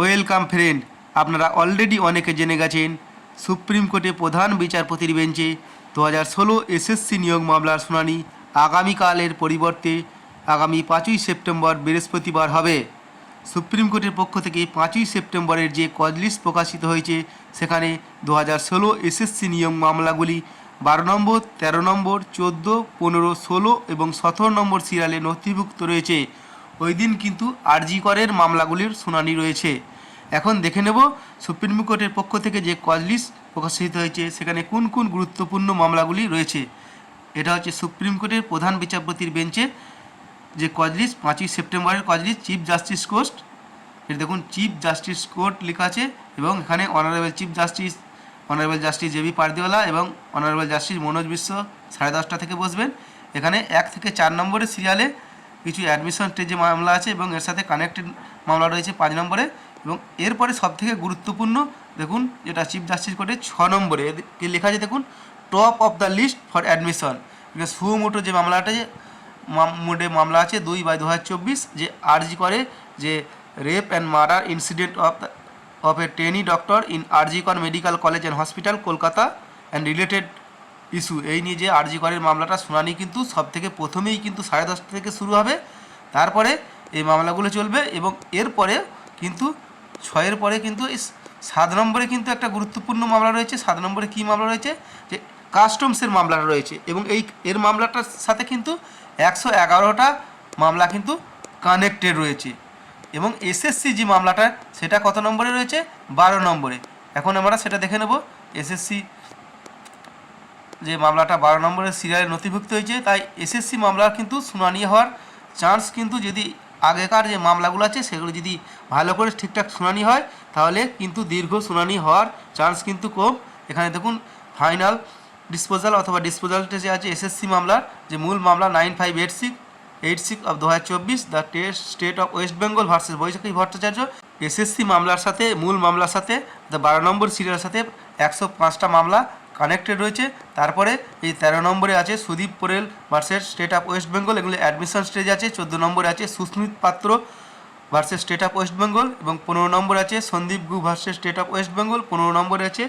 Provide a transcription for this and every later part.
Welcome friend. আপনারা already অনেকে জেনে গেছেন, সুপ্রিম কোর্টে প্রধান বিচারপতির বেঞ্চে দু হাজার ষোলো এসএসসি নিয়োগ মামলার শুনানি আগামীকালের পরিবর্তে আগামী পাঁচই সেপ্টেম্বর বৃহস্পতিবার হবে। সুপ্রিম কোর্টের পক্ষ থেকে পাঁচই সেপ্টেম্বরের যে কজলিস্ট প্রকাশিত হয়েছে, সেখানে দু হাজার ষোলো এসএসসি নিয়োগ মামলাগুলি বারো নম্বর, তেরো নম্বর, চোদ্দ, পনেরো, ষোলো এবং সতেরো নম্বর সিরিয়ালে নথিভুক্ত রয়েছে। ওই দিন কিন্তু আরজি করের মামলাগুলির শুনানি রয়েছে। এখন দেখে নেব সুপ্রিম কোর্টের পক্ষ থেকে যে কজলিস্ট প্রকাশিত হয়েছে, সেখানে কোন কোন গুরুত্বপূর্ণ মামলাগুলি রয়েছে। এটা হচ্ছে সুপ্রিম কোর্টের প্রধান বিচারপতির বেঞ্চে যে কজলিস্ট পাঁচই সেপ্টেম্বরের কজলিস্ট চিফ জাস্টিস কোর্ট। এটা দেখুন, চিফ জাস্টিস কোর্ট লেখা আছে এবং এখানে honourable chief justice, honourable justice JB Pardiwala এবং অনারেবল জাস্টিস মনোজ বিশ্ব সাড়ে দশটা থেকে বসবেন। এখানে এক থেকে চার নম্বরের সিরিয়ালে কিছু অ্যাডমিশন স্টেজে মামলা আছে এবং এর সাথে কানেক্টেড মামলা রয়েছে পাঁচ নম্বরে। এবং এরপরে সবথেকে গুরুত্বপূর্ণ, দেখুন, যেটা চিফ জাস্টিস কোর্টে ছ নম্বরে লেখা আছে, দেখুন top of the list for admission suo moto যে মামলাটা যে মোডে মামলা আছে, দুই বাই দু হাজার চব্বিশ, যে আর্জি করে যে rape and murder incident of of a trainee doctor in RG Kar medical college and hospital Kolkata and related issue এই নিয়ে যে আরজি করের মামলাটা শুনানি কিন্তু সব থেকে প্রথমেই কিন্তু সাড়ে দশটা থেকে শুরু হবে। তারপরে এই মামলাগুলো চলবে এবং এরপরে কিন্তু ছয়ের পরে কিন্তু এই সাত নম্বরে কিন্তু একটা গুরুত্বপূর্ণ মামলা রয়েছে, সাত নম্বরে কী মামলা রয়েছে? যে কাস্টমসের মামলাটা রয়েছে এবং এই এর মামলাটার সাথে কিন্তু একশো এগারোটা মামলা কিন্তু কানেক্টেড রয়েছে এবং এসএসসি যে মামলাটা, সেটা কত নম্বরে রয়েছে? বারো নম্বরে। এখন আমরা সেটা দেখে নেব। এসএসসি যে মামলাটা বারো নম্বরের সিরিয়ালে নথিভুক্ত হয়েছে, তাই এসএসসি মামলার কিন্তু শুনানি হওয়ার চান্স কিন্তু যদি আগেকার যে মামলাগুলো আছে, সেগুলো যদি ভালো করে ঠিকঠাক শুনানি হয়, তাহলে কিন্তু দীর্ঘ শুনানি হওয়ার চান্স কিন্তু কম। এখানে দেখুন ফাইনাল ডিসপোজাল অথবা ডিসপোজাল যে আছে এসএসসি মামলার, যে মূল মামলা nine five eight six eight six of দু হাজার চব্বিশ the test state of West Bengal versus Baishakhi Bhattacharya SSC মামলার সাথে, মূল মামলার সাথে দ্য বারো নম্বর সিরিয়ালের সাথে একশো পাঁচটা মামলা কানেক্টেড রয়েছে। তারপরে এই তেরো নম্বরে আছে Sudip Porel versus state of West Bengal এগুলো অ্যাডমিশন স্টেজ আছে। চোদ্দ নম্বরে আছে Susmit Patra versus state of West Bengal এবং পনেরো নম্বর আছে সন্দীপ গু versus state of West Bengal পনেরো নম্বরে আছে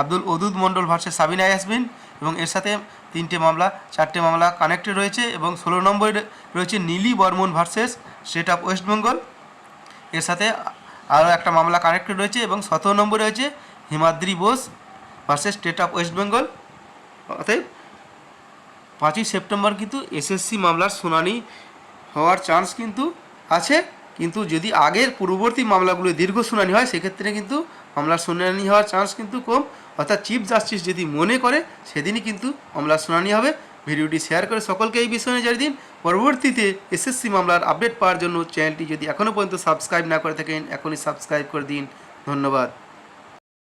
আব্দুল ওদুদ মণ্ডল ভার্সেস সাবিনা ইয়াসমিন এবং এর সাথে তিনটে মামলা, চারটে মামলা কানেক্টেড রয়েছে এবং ষোলো নম্বরে রয়েছে Nili Barman versus state of West Bengal এর সাথে আরও একটা মামলা কানেক্টেড রয়েছে এবং সতেরো নম্বরে রয়েছে Himadri Bose versus state of West Bengal অতএব পাঁচই সেপ্টেম্বর কিন্তু এসএসসি মামলার শুনানি হওয়ার চান্স কিন্তু আছে। কিন্তু যদি আগের পূর্ববর্তী মামলাগুলো দীর্ঘ শুনানি হয়, সেক্ষেত্রে কিন্তু মামলার শুনানি হওয়ার চান্স কিন্তু কম। অর্থাৎ চিফ জাস্টিস যদি মনে করে, সেদিনই কিন্তু মামলার শুনানি হবে। ভিডিওটি শেয়ার করে সকলকে এই বিষয়ে জানিয়ে দিন। পরবর্তীতে এসএসসি মামলার আপডেট পাওয়ার জন্য চ্যানেলটি যদি এখনও পর্যন্ত সাবস্ক্রাইব না করে থাকেন, এখনই সাবস্ক্রাইব করে দিন। ধন্যবাদ।